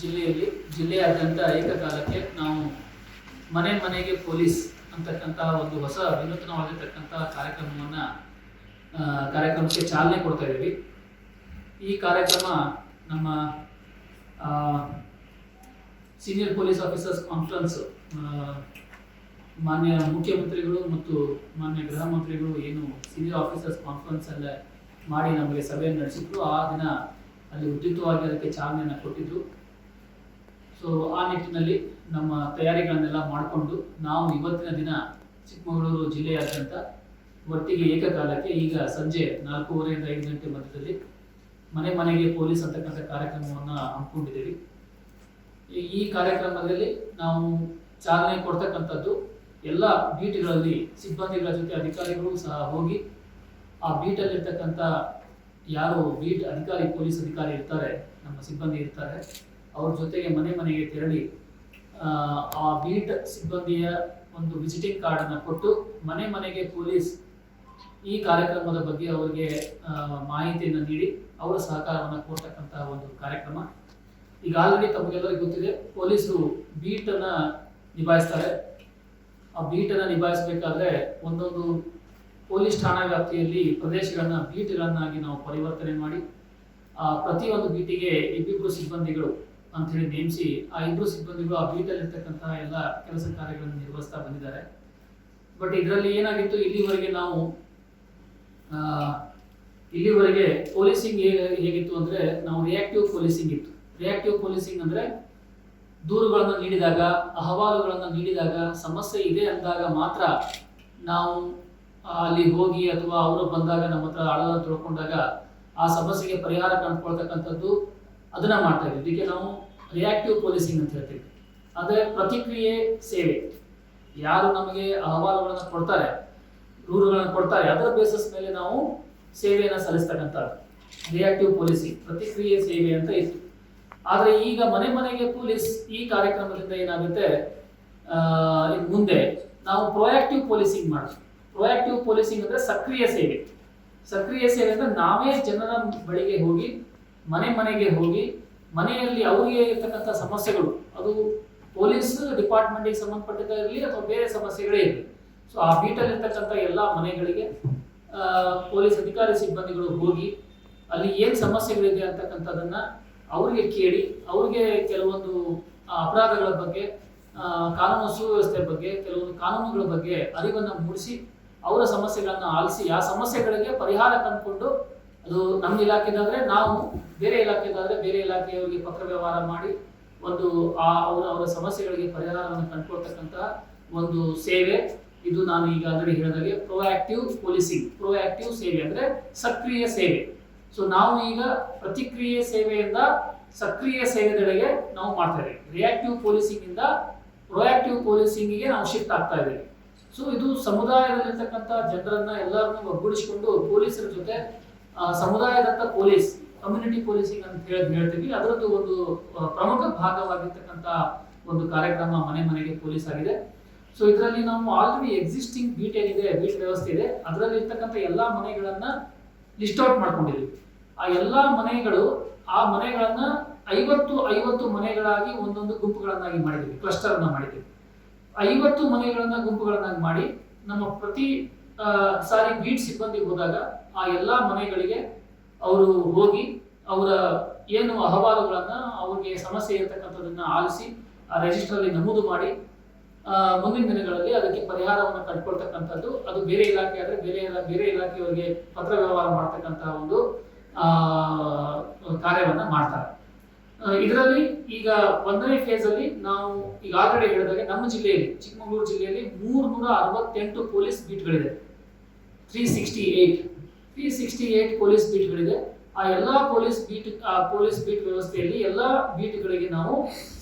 ಜಿಲ್ಲೆಯಲ್ಲಿ ಜಿಲ್ಲೆಯಾದ್ಯಂತ ಏಕಕಾಲಕ್ಕೆ ನಾವು ಮನೆ ಮನೆಗೆ ಪೊಲೀಸ್ ಅಂತಕ್ಕಂತಹ ಒಂದು ಹೊಸ ವಿನೂತನವಾಗಿರ್ತಕ್ಕಂತಹ ಕಾರ್ಯಕ್ರಮವನ್ನು ಕಾರ್ಯಕ್ರಮಕ್ಕೆ ಚಾಲನೆ ಕೊಡ್ತಾ ಇದ್ದೀವಿ. ಈ ಕಾರ್ಯಕ್ರಮ ನಮ್ಮ ಸೀನಿಯರ್ ಪೊಲೀಸ್ ಆಫೀಸರ್ಸ್ ಕಾನ್ಫರೆನ್ಸ್ ಮಾನ್ಯ ಮುಖ್ಯಮಂತ್ರಿಗಳು ಮತ್ತು ಮಾನ್ಯ ಗೃಹ ಮಂತ್ರಿಗಳು ಏನು ಸೀನಿಯರ್ ಆಫೀಸರ್ಸ್ ಕಾನ್ಫರೆನ್ಸ್ ಅಲ್ಲೇ ಮಾಡಿ ನಮಗೆ ಸಭೆಯನ್ನು ನಡೆಸಿದ್ರು. ಆ ದಿನ ಅಲ್ಲಿ ಉದ್ಯುತವಾಗಿ ಅದಕ್ಕೆ ಚಾಲನೆಯನ್ನು ಕೊಟ್ಟಿದ್ರು. ಸೊ ಆ ನಿಟ್ಟಿನಲ್ಲಿ ನಮ್ಮ ತಯಾರಿಗಳನ್ನೆಲ್ಲ ಮಾಡಿಕೊಂಡು ನಾವು ಇವತ್ತಿನ ದಿನ ಚಿಕ್ಕಮಗಳೂರು ಜಿಲ್ಲೆಯಾದ್ಯಂತ ಒಟ್ಟಿಗೆ ಏಕಕಾಲಕ್ಕೆ ಈಗ ಸಂಜೆ ನಾಲ್ಕೂವರೆಯಿಂದ ಐದು ಗಂಟೆ ಮಧ್ಯದಲ್ಲಿ ಮನೆ ಮನೆಗೆ ಪೊಲೀಸ್ ಅಂತಕ್ಕಂಥ ಕಾರ್ಯಕ್ರಮವನ್ನು ಹಮ್ಮಿಕೊಂಡಿದ್ದೀವಿ. ಈ- ಕಾರ್ಯಕ್ರಮದಲ್ಲಿ ನಾವು ಚಾಲನೆ ಕೊಡ್ತಕ್ಕಂಥದ್ದು ಎಲ್ಲ ಬೀಟ್ಗಳಲ್ಲಿ ಸಿಬ್ಬಂದಿಗಳ ಜೊತೆ ಅಧಿಕಾರಿಗಳು ಸಹ ಹೋಗಿ ಆ ಬೀಟಲ್ಲಿರ್ತಕ್ಕಂಥ ಯಾರು ಬೀಟ್ ಅಧಿಕಾರಿ, ಪೊಲೀಸ್ ಅಧಿಕಾರಿ ಇರ್ತಾರೆ, ನಮ್ಮ ಸಿಬ್ಬಂದಿ ಇರ್ತಾರೆ ಅವ್ರ ಜೊತೆಗೆ ಮನೆ ಮನೆಗೆ ತೆರಳಿ ಆ, ಬೀಟ್ ಸಿಬ್ಬಂದಿಯ ಒಂದು ವಿಸಿಟಿಂಗ್ ಕಾರ್ಡನ್ನು ಕೊಟ್ಟು ಮನೆ ಮನೆಗೆ ಪೊಲೀಸ್ ಈ ಕಾರ್ಯಕ್ರಮದ ಬಗ್ಗೆ ಅವರಿಗೆ ಮಾಹಿತಿಯನ್ನು ನೀಡಿ ಅವರ ಸಹಕಾರವನ್ನು ಕೊಡ್ತಕ್ಕಂತಹ ಒಂದು ಕಾರ್ಯಕ್ರಮ. ಈಗ ಆಲ್ರೆಡಿ ತಮಗೆಲ್ಲರಿಗೂ ಗೊತ್ತಿದೆ ಪೊಲೀಸರು ಬೀಟನ್ನು ನಿಭಾಯಿಸ್ತಾರೆ. ಆ ಬೀಟನ್ನು ನಿಭಾಯಿಸಬೇಕಾದ್ರೆ ಒಂದೊಂದು ಪೊಲೀಸ್ ಠಾಣಾ ವ್ಯಾಪ್ತಿಯಲ್ಲಿ ಪ್ರದೇಶಗಳನ್ನ ಬೀಟ್ಗಳನ್ನಾಗಿ ನಾವು ಪರಿವರ್ತನೆ ಮಾಡಿ ಆ ಪ್ರತಿಯೊಂದು ಬೀಟಿಗೆ ಇಬ್ಬಿಬ್ರು ಸಿಬ್ಬಂದಿಗಳು ಅಂತ ಹೇಳಿ ನೇಮಿಸಿ ಆ ಇಬ್ಬರು ಸಿಬ್ಬಂದಿಗಳು ಆ ಬೀಟಲ್ಲಿರ್ತಕ್ಕಂತಹ ಎಲ್ಲ ಕೆಲಸ ಕಾರ್ಯಗಳನ್ನು ನಿರ್ವಹಿಸ್ತಾ ಬಂದಿದ್ದಾರೆ. ಬಟ್ ಇದರಲ್ಲಿ ಏನಾಗಿತ್ತು? ಇಲ್ಲಿವರೆಗೆ ನಾವು ಇಲ್ಲಿವರೆಗೆ ಪೊಲೀಸಿಂಗ್ ಹೇಗೆ ಹೇಗಿತ್ತು ಅಂದ್ರೆ ನಾವು ರಿಯಾಕ್ಟಿವ್ ಪೊಲೀಸಿಂಗ್ ಇತ್ತು. ರಿಯಾಕ್ಟಿವ್ ಪೊಲೀಸಿಂಗ್ ಅಂದ್ರೆ ದೂರುಗಳನ್ನು ನೀಡಿದಾಗ, ಅಹವಾಲುಗಳನ್ನು ನೀಡಿದಾಗ ಸಮಸ್ಯೆ ಇದೆ ಅಂದಾಗ ಮಾತ್ರ ನಾವು ಅಲ್ಲಿ ಹೋಗಿ ಅಥವಾ ಅವರು ಬಂದಾಗ ನಮ್ಮ ಹತ್ರ ಆಳವನ್ನು ತಿಳ್ಕೊಂಡಾಗ ಆ ಸಮಸ್ಯೆಗೆ ಪರಿಹಾರ ಕಂಡುಕೊಳ್ತಕ್ಕಂಥದ್ದು ಅದನ್ನ ಮಾಡ್ತಾ ಇದ್ದೀವಿ. ಇದಕ್ಕೆ ನಾವು ರಿಯಾಕ್ಟಿವ್ ಪೊಲೀಸಿಂಗ್ ಅಂತ ಹೇಳ್ತೀವಿ. ಅಂದ್ರೆ ಪ್ರತಿಕ್ರಿಯೆ ಸೇವೆ. ಯಾರು ನಮಗೆ ಅಹವಾಲುಗಳನ್ನು ಕೊಡ್ತಾರೆ, ದೂರುಗಳನ್ನು ಕೊಡ್ತಾರೆ, ಅದರ ಬೇಸಿಸ್ ಮೇಲೆ ನಾವು ಸೇವೆಯನ್ನು ಸಲ್ಲಿಸ್ತಕ್ಕಂಥದ್ದು ರಿಯಾಕ್ಟಿವ್ ಪೊಲೀಸಿಂಗ್ ಪ್ರತಿಕ್ರಿಯೆ ಸೇವೆ ಅಂತ ಇತ್ತು. ಆದರೆ ಈಗ ಮನೆ ಮನೆಗೆ ಪೊಲೀಸ್ ಈ ಕಾರ್ಯಕ್ರಮದಿಂದ ಏನಾಗುತ್ತೆ ಮುಂದೆ ನಾವು ಪ್ರೊಯಾಕ್ಟಿವ್ ಪೊಲೀಸಿಂಗ್ ಮಾಡ್ತೀವಿ ಪ್ರೊಯಾಕ್ಟಿವ್ ಪೊಲೀಸಿಂಗ್ ಅಂದ್ರೆ ಸಕ್ರಿಯ ಸೇವೆ. ಸಕ್ರಿಯ ಸೇವೆ ಅಂದ್ರೆ ನಾವೇ ಜನರ ಬಳಿಗೆ ಹೋಗಿ ಮನೆ ಮನೆಗೆ ಹೋಗಿ ಮನೆಯಲ್ಲಿ ಅವರಿಗೆ ಇರ್ತಕ್ಕಂಥ ಸಮಸ್ಯೆಗಳು, ಅದು ಪೊಲೀಸ್ ಡಿಪಾರ್ಟ್ಮೆಂಟಿಗೆ ಸಂಬಂಧಪಟ್ಟಿದ್ದ ಇರಲಿ ಅಥವಾ ಬೇರೆ ಸಮಸ್ಯೆಗಳೇ ಇರಲಿ. ಸೊ ಆ ಬೀಟಲ್ಲಿರ್ತಕ್ಕಂಥ ಎಲ್ಲ ಮನೆಗಳಿಗೆ ಪೊಲೀಸ್ ಅಧಿಕಾರಿ ಸಿಬ್ಬಂದಿಗಳು ಹೋಗಿ ಅಲ್ಲಿ ಏನು ಸಮಸ್ಯೆಗಳಿದೆ ಅಂತಕ್ಕಂಥದ್ದನ್ನ ಅವರಿಗೆ ಕೇಳಿ, ಅವ್ರಿಗೆ ಕೆಲವೊಂದು ಅಪರಾಧಗಳ ಬಗ್ಗೆ ಕಾನೂನು ಸುವ್ಯವಸ್ಥೆ ಬಗ್ಗೆ, ಕೆಲವೊಂದು ಕಾನೂನುಗಳ ಬಗ್ಗೆ ಅರಿವನ್ನು ಮೂಡಿಸಿ, ಅವರ ಸಮಸ್ಯೆಗಳನ್ನು ಆಲಿಸಿ, ಆ ಸಮಸ್ಯೆಗಳಿಗೆ ಪರಿಹಾರ ಕಂಡುಕೊಂಡು ಅದು ನಮ್ಮ ಇಲಾಖೆದಾದ್ರೆ ನಾವು, ಬೇರೆ ಇಲಾಖೆದಾದ್ರೆ ಬೇರೆ ಇಲಾಖೆಯವರಿಗೆ ಪತ್ರ ವ್ಯವಹಾರ ಮಾಡಿ ಒಂದು ಆ ಅವರ ಅವರ ಸಮಸ್ಯೆಗಳಿಗೆ ಪರಿಹಾರವನ್ನು ಕಂಡುಕೊಳ್ತಕ್ಕಂಥ ಒಂದು ಸೇವೆ. ಇದು ನಾನು ಈಗ ಆಲ್ರೆಡಿ ಹೇಳಿದಾಗೆ ಪ್ರೊಆಕ್ಟಿವ್ ಪೊಲೀಸಿಂಗ್ ಪ್ರೊಆಕ್ಟಿವ್ ಸೇವೆ ಅಂದ್ರೆ ಸಕ್ರಿಯ ಸೇವೆ. ಸೊ ನಾವು ಈಗ ಪ್ರತಿಕ್ರಿಯೆ ಸೇವೆಯಿಂದ ಸಕ್ರಿಯ ಸೇವೆಗಳಿಗೆ ನಾವು ಮಾಡ್ತಾ ರಿಯಾಕ್ಟಿವ್ ಪೊಲೀಸಿಂಗ್ ಇಂದ ಪ್ರೊಆಕ್ಟಿವ್ ಪೊಲೀಸಿಂಗಿಗೆ ನಾವು ಶಿಫ್ಟ್ ಆಗ್ತಾ ಇದ್ದೇವೆ. ಸೊ ಇದು ಸಮುದಾಯದಲ್ಲಿರ್ತಕ್ಕಂಥ ಜನರನ್ನ ಎಲ್ಲರನ್ನೂ ಒಗ್ಗೂಡಿಸಿಕೊಂಡು ಪೊಲೀಸರ ಜೊತೆ ಸಮುದಾಯದತ್ತ ಪೊಲೀಸ್ ಕಮ್ಯುನಿಟಿ ಪೊಲೀಸಿಂಗ್ ಅಂತ ಹೇಳಿ ಹೇಳ್ತೀವಿ. ಅದರದ್ದು ಒಂದು ಪ್ರಮುಖ ಭಾಗವಾಗಿರ್ತಕ್ಕಂಥ ಒಂದು ಕಾರ್ಯಕ್ರಮ ಮನೆ ಮನೆಗೆ ಪೊಲೀಸ್ ಆಗಿದೆ. ಸೊ ಇದರಲ್ಲಿ ನಾವು ಆಲ್ರೆಡಿ ಎಕ್ಸಿಸ್ಟಿಂಗ್ ಬೀಟ್ ಏನಿದೆ ಬೀಟ್ ವ್ಯವಸ್ಥೆ ಇದೆ. ಅದರಲ್ಲಿ ಇರ್ತಕ್ಕಂಥ ಎಲ್ಲಾ ಮನೆಗಳನ್ನ ಲಿಸ್ಟ್ ಔಟ್ ಮಾಡ್ಕೊಂಡಿದ್ದೀವಿ ಆ ಎಲ್ಲಾ ಮನೆಗಳು, ಆ ಮನೆಗಳನ್ನ ಐವತ್ತು ಐವತ್ತು ಮನೆಗಳಾಗಿ ಒಂದೊಂದು ಗುಂಪುಗಳನ್ನಾಗಿ ಮಾಡಿದ್ವಿ ಕ್ಲಸ್ಟರ್ ಅನ್ನ ಮಾಡಿದ್ದೀವಿ ಐವತ್ತು ಮನೆಗಳನ್ನ ಗುಂಪುಗಳನ್ನಾಗಿ ಮಾಡಿ ನಮ್ಮ ಪ್ರತಿ ಸಾರಿ ಬೀಟ್ ಸಿಬ್ಬಂದಿ ಹೋದಾಗ ಆ ಎಲ್ಲಾ ಮನೆಗಳಿಗೆ ಅವರು ಹೋಗಿ ಅವರ ಏನು ಅಹವಾಲುಗಳನ್ನು ಅವ್ರಿಗೆ ಸಮಸ್ಯೆ ಇರತಕ್ಕಂಥದ್ದನ್ನು ಆಲಿಸಿ ಆ ರಿಜಿಸ್ಟರ್ ಅಲ್ಲಿ ನಮೂದು ಮಾಡಿ ಮುಂದಿನ ದಿನಗಳಲ್ಲಿ ಅದಕ್ಕೆ ಪರಿಹಾರವನ್ನು ಕಂಡುಕೊಳ್ತಕ್ಕಂಥದ್ದು. ಅದು ಬೇರೆ ಇಲಾಖೆ ಆದರೆ ಬೇರೆ ಬೇರೆ ಇಲಾಖೆಯವರಿಗೆ ಪತ್ರ ವ್ಯವಹಾರ ಮಾಡ್ತಕ್ಕಂತಹ ಒಂದು ಕಾರ್ಯವನ್ನ ಮಾಡ್ತಾರೆ. ಇದರಲ್ಲಿ ಈಗ ಒಂದನೇ ಫೇಸ್ ಅಲ್ಲಿ ನಾವು ಈಗ ಆಲ್ರೆಡಿ ಹೇಳಿದಾಗ ನಮ್ಮ ಜಿಲ್ಲೆಯಲ್ಲಿ, ಚಿಕ್ಕಮಗಳೂರು ಜಿಲ್ಲೆಯಲ್ಲಿ ಮೂರ್ನೂರ ಅರವತ್ತೆಂಟು police ಬೀಟ್ಗಳಿದೆ. Three sixty eight three sixty eight police ಬೀಟ್ಗಳಿದೆ ಆ ಎಲ್ಲ ಪೊಲೀಸ್ ಬೀಟ್ ಆ ಪೊಲೀಸ್ ಬೀಟ್ ವ್ಯವಸ್ಥೆಯಲ್ಲಿ ಎಲ್ಲ ಬೀಟ್ಗಳಿಗೆ ನಾವು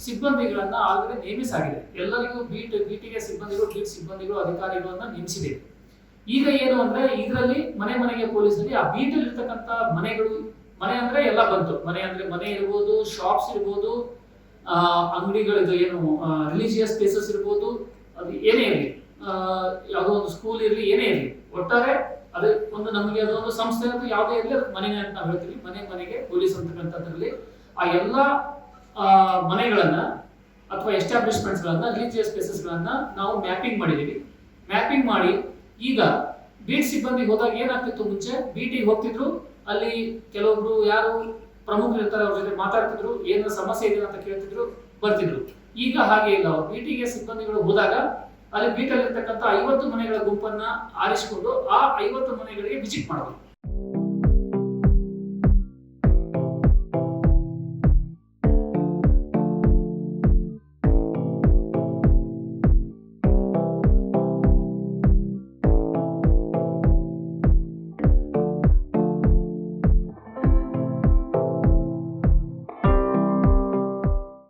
ಸಿಬ್ಬಂದಿಗಳನ್ನು ಆಲ್ರೆಡಿ ನೇಮಿಸಾಗಿದೆ. ಎಲ್ಲರಿಗೂ ಬೀಟ್ ಬೀಟಿಗೆ ಸಿಬ್ಬಂದಿಗಳು ಬೀಟ್ ಸಿಬ್ಬಂದಿಗಳು, ಅಧಿಕಾರಿಗಳನ್ನು ನೇಮಿಸಿದೆ ಈಗ ಏನು ಅಂದ್ರೆ ಇದರಲ್ಲಿ ಮನೆ ಮನೆಗೆ ಪೊಲೀಸಲ್ಲಿ ಆ ಬೀಟಲ್ಲಿ ಇರ್ತಕ್ಕಂಥ ಮನೆಗಳು, ಮನೆ ಅಂದ್ರೆ ಎಲ್ಲ ಬಂತು. ಮನೆ ಅಂದ್ರೆ ಮನೆ ಇರ್ಬೋದು ಶಾಪ್ಸ್ ಇರ್ಬೋದು ಅಂಗಡಿಗಳಿದು ಏನು ರಿಲಿಜಿಯಸ್ ಪ್ಲೇಸಸ್ ಇರ್ಬೋದು, ಅದು ಏನೇ ಇರಲಿ. ಯಾವುದೋ ಒಂದು ಸ್ಕೂಲ್ ಇರಲಿ, ಏನೇ ಇರಲಿ. ಒಟ್ಟಾರೆ ಅದು ಒಂದು ನಮಗೆ ಅದೊಂದು ಸಂಸ್ಥೆ ಅಂತ ಯಾವುದೇ ಇರಲಿ ಮನೆ ಅಂತ ನಾವು ಹೇಳ್ತೀವಿ. ಮನೆ ಮನೆಗೆ ಪೊಲೀಸ್ ಅಂತಕ್ಕಂಥದ್ರಲ್ಲಿ ಆ ಎಲ್ಲ ಮನೆಗಳನ್ನ ಅಥವಾ ಎಸ್ಟಾಬ್ಲಿಷ್ಮೆಂಟ್ಸ್ ಗಳನ್ನ ರಿಲಿಜಿಯಸ್ ಪ್ಲೇಸಸ್ ಗಳನ್ನ ನಾವು ಮ್ಯಾಪಿಂಗ್ ಮಾಡಿದೀವಿ. ಮ್ಯಾಪಿಂಗ್ ಮಾಡಿ, ಈಗ ಬೀಟ್ ಸಿಬ್ಬಂದಿ ಹೋದಾಗ ಏನಾಗ್ತಿತ್ತು ಮುಂಚೆ? ಬೀಟಿಗೆ ಹೋಗ್ತಿದ್ರು, ಅಲ್ಲಿ ಕೆಲವೊಬ್ರು ಯಾರು ಪ್ರಮುಖರು ಇರ್ತಾರೆ, ಅವ್ರ ಜೊತೆ ಮಾತಾಡ್ತಿದ್ರು ಏನಾದ್ರು ಸಮಸ್ಯೆ ಇದೆ ಅಂತ ಕೇಳ್ತಿದ್ರು, ಬರ್ತಿದ್ರು. ಈಗ ಹಾಗೆ ಇಲ್ಲ. ಬೀಟಿಗೆ ಸಿಬ್ಬಂದಿಗಳು ಹೋದಾಗ ಅಲ್ಲಿ ಬೀಟಲ್ಲಿ ಇರ್ತಕ್ಕಂಥ ಐವತ್ತು ಮನೆಗಳ ಗುಂಪನ್ನ ಆರಿಸಿಕೊಂಡು ಆ ಐವತ್ತು ಮನೆಗಳಿಗೆ ವಿಸಿಟ್ ಮಾಡಬೇಕು.